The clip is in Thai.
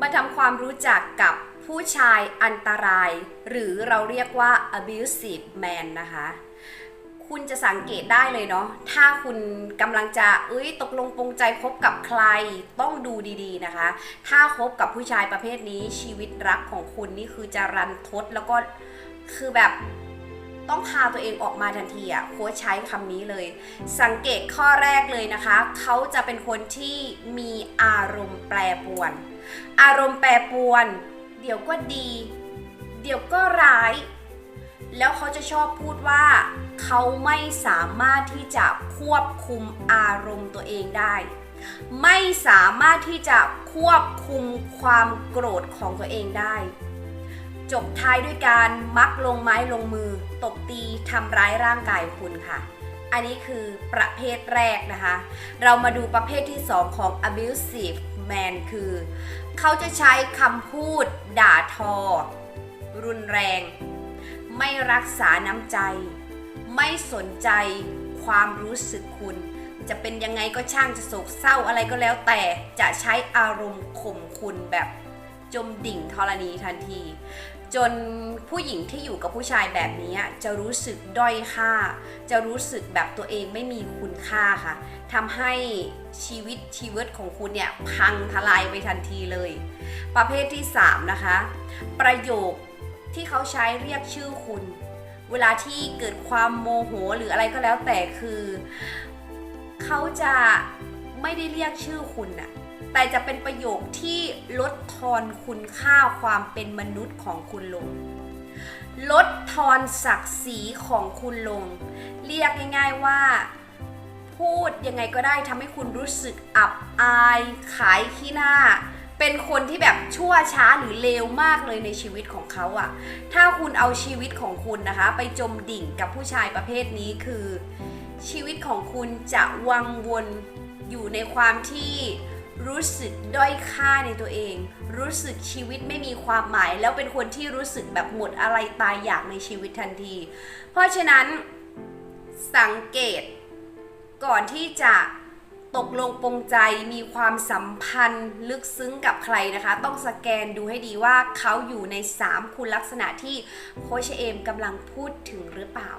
มาทำความรู้จักกับผู้ชายอันตราย หรือเราเรียกว่า abusive man นะคะ คุณจะสังเกตได้เลยเนาะถ้าคุณกำลังจะเอ้ยตกลงปรงใจคบกับใครต้องดูดีๆนะคะ ถ้าคบกับผู้ชายประเภทนี้ชีวิตรักของคุณนี่คือจะรันทดแล้วก็คือแบบต้องพาตัวเองออกมาทันทีอะโค้ชใช้คำนี้เลย สังเกตข้อแรกเลยนะคะ เขาจะเป็นคนที่มีอารมณ์แปรปรวน อารมณ์แปรปรวน เดี๋ยวก็ดี เดี๋ยวก็ร้าย แล้วเขาจะชอบพูดว่า เขาไม่สามารถที่จะควบคุมอารมณ์ตัวเองได้ ไม่สามารถที่จะควบคุมความโกรธของตัวเองได้ จบท้ายด้วยการมักลงไม้ลงมือ ตบตีทำร้ายร่างกายคุณค่ะอันนี้คือประเภทแรกนะคะ เรามาดูประเภทที่ 2 ของ abusive แมนคือ เขาจะใช้คำพูดด่าทอ รุนแรง ไม่รักษาน้ำใจ ไม่สนใจความรู้สึกคุณ จะเป็นยังไงก็ช่างจะโศกเศร้าอะไรก็แล้วแต่จะใช้อารมณ์ข่มคุณแบบ จมดิ่งธรณีทันที จนผู้หญิงที่อยู่กับผู้ชายแบบนี้จะรู้สึกด้อยค่า จะรู้สึกแบบตัวเองไม่มีคุณค่าค่ะทำให้ชีวิตชีวิตของคุณเนี่ยพังทลายไปทันทีเลย ประเภทที่ 3 นะคะ ประโยคที่เขาใช้เรียกชื่อคุณ เวลาที่เกิดความโมโหหรืออะไรก็แล้วแต่คือ เขาจะไม่ได้เรียกชื่อคุณน่ะ แต่จะเป็นประโยคที่ลดทอนคุณค่าความเป็นมนุษย์ของคุณลง ลดทอนศักดิ์ศรีของคุณลง เรียกง่าย ๆว่า พูดยังไงก็ได้ทำให้คุณรู้สึกอับอาย ขายขี้หน้า เป็นคนที่แบบชั่วช้าหรือเลวมากเลยในชีวิตของเขาอะถ้าคุณเอาชีวิตของคุณนะคะ ไปจมดิ่งกับผู้ชายประเภทนี้คือ ชีวิตของคุณจะวังวนอยู่ในความที่ รู้สึกด้อยค่าในตัวเอง รู้สึกชีวิตไม่มีความหมาย แล้วเป็นคนที่รู้สึกแบบหมดอะไรตายอยากในชีวิตทันที เพราะฉะนั้นสังเกตก่อนที่จะตกลงปรงใจมีความสัมพันธ์ลึกซึ้งกับใครนะคะ ต้องสแกนดูให้ดีว่าเขาอยู่ใน 3 คุณลักษณะที่โคชเอมกำลังพูดถึงหรือเปล่า